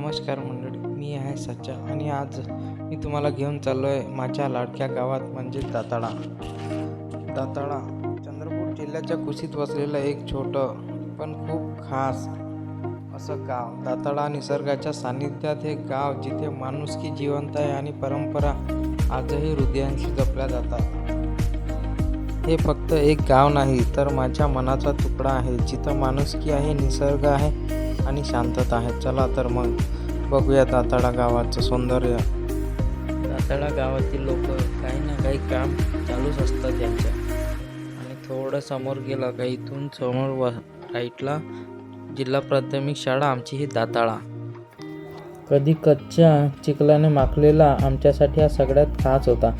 नमस्कार मंडळी मी आहे सच्चा आणि आज मी तुम्हाला घेऊन चाललो आहे माझ्या लाडक्या गावात म्हणजे दाताळा. दाताळा चंद्रपूर जिल्ह्याच्या कुशीत वसलेलं एक छोटं पण खूप खास असं गाव. दाताळा निसर्गाच्या सान्निध्यात हे गाव जिथे माणुसकी जिवंत आहे आणि परंपरा आजही हृदयांशी जपल्या जातात. हे फक्त एक गाव नाही तर माझ्या मनाचा तुकडा आहे. जिथं माणुसकी आहे निसर्ग आहे आणि शांतता आहे. चला तर मग बघूया दाताळा गावाचं सौंदर्य. दाताळा गावातील लोक काही ना काही काम चालूच असतं त्यांच्या आणि थोडं समोर गेलं का इथून समोर व राईटला जिल्हा प्राथमिक शाळा आमची ही दाताळा कधी कच्च्या चिखलाने माखलेला आमच्यासाठी हा सगळ्यात खास होता.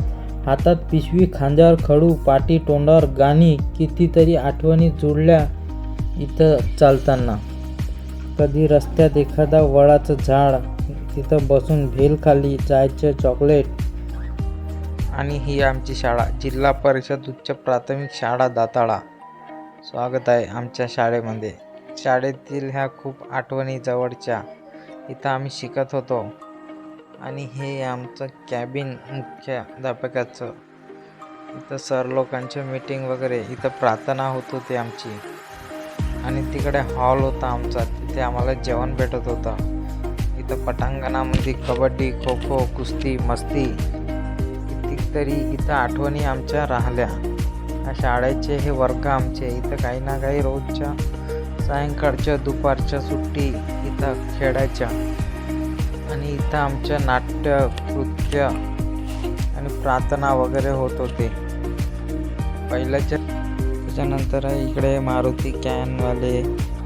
हातात पिशवी खांद्यावर खडू पाटी तोंडावर गाणी कितीतरी आठवणी जुळल्या इथं चालताना. कधी रस्त्यात एखादा वडाचं झाड तिथं बसून भेल खाली जायचं चॉकलेट आणि ही आमची शाळा जिल्हा परिषद उच्च प्राथमिक शाळा दाताळा. स्वागत आहे आमच्या शाळेमध्ये. शाळेतील ह्या खूप आठवणी जवळच्या. इथं आम्ही शिकत होतो. आणि हे आमचं कॅबिन मुख्याध्यापकाचं. इथं सर लोकांच्या मीटिंग वगैरे इथं प्रार्थना होत होती आमची. आणि तिकडे हॉल होता आमचा. तिथे आम्हाला जेवण भेटत होतं. इथं पटांगणामध्ये कबड्डी खो खो कुस्ती मस्ती कितीतरी इथं आठवणी आमच्या राहिल्या. शाळेचे हे वर्ग आमचे इथं काही ना काही रोजच्या सायंकाळच्या दुपारच्या सुट्टी इथं खेळायच्या. आणि इथं आमचं नाट्य नृत्य आणि प्रार्थना वगैरे होत होते. पहिल्याच्या त्याच्यानंतर आहे इकडे मारुती कॅनवाले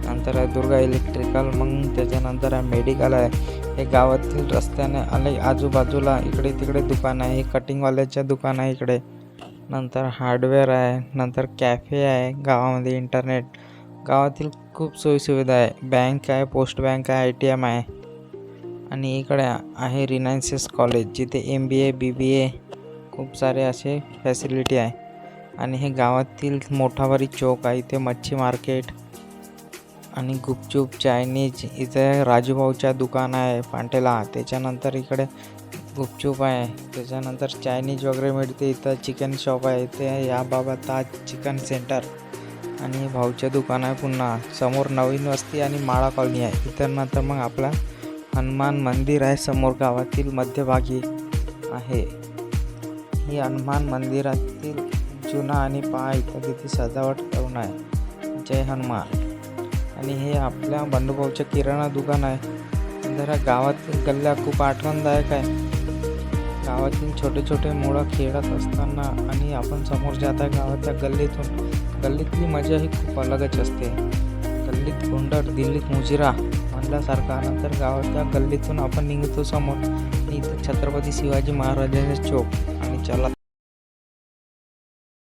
नंतर आहे दुर्गा इलेक्ट्रिकल मग त्याच्यानंतर आहे मेडिकल आहे. हे गावातील रस्त्याने आले. आजूबाजूला इकडे तिकडे दुकान आहे. हे दुकान आहे इकडे. नंतर हार्डवेअर आहे. नंतर कॅफे आहे. गावामध्ये इंटरनेट. गावातील खूप सोयीसुविधा आहे. बँक आहे. पोस्ट बँक आहे. आय टी एम आहे. आणि इकडे आहे रिनायन्सेस कॉलेज. जिथे एम बी ए बी बी ए खूप सारे असे फॅसिलिटी आहे. आणि हे गावातील मोठावारी चौक आहे. इथे मच्छी मार्केट आणि गुपचूप चायनीज इथे राजूभाऊच्या दुकान आहे पांटेला त्याच्यानंतर इकडे गुपचूप आहे. त्याच्यानंतर चायनीज वगैरे मिळते. इथं चिकन शॉप आहे. इथे या बाबा ताज चिकन सेंटर आणि भाऊचे दुकान आहे पुन्हा. समोर नवीन वस्ती आणि माळा कॉलनी आहे. इथं नंतर मग आपला हनुमान मंदिर आहे. समोर गावातील मध्यभागी आहे. ही हनुमान मंदिरातील चुना आणि पहा इत्यादी ती सजावट करून आहे. जय हनुमान. आणि हे आपल्या बंडूभाऊचं किराणा दुकान आहे. जरा गावातील गल्ल्या खूप आठवणदायक आहे. गावातील छोटे छोटे मुळं खेळत असताना आणि आपण समोर जात आहे गावाच्या गल्लीतून. गल्लीतली मजा ही खूप अलगच असते. गल्लीत गोंडट दिल्लीत मुजिरा म्हणल्यासारखा नंतर गावाच्या गल्लीतून आपण निघतो समोर. आणि इथं छत्रपती शिवाजी महाराजांचे चौक आणि चला